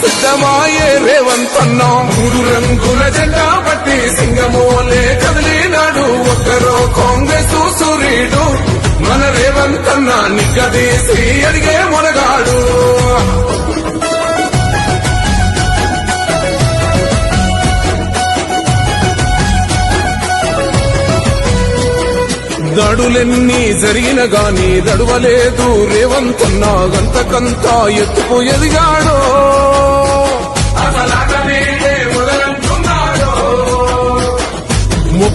సిద్ధమాయే రేవంత్ అన్న. మూడు రంగుల జెండా పట్టి సింగమోలే కదిలినాడు. ఒక్కరో కాంగ్రెస్ సూర్యుడు మన రేవంత్ అన్న నిగ్గదీసి అడిగే మొనగాడు దడులెన్ని జరిగిన గాని దడువలేదు. రేవంతన్నా గంతకంతా ఎత్తుకు ఎదిగాడో.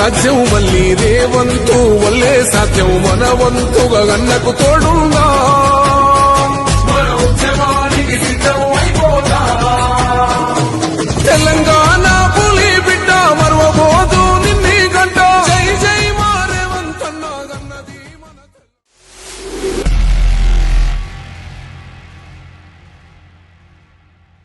రాజ్యం మళ్ళీ రేవంతు వల్లే సాధ్యం మన వంతుగా గన్నకు తోడుందా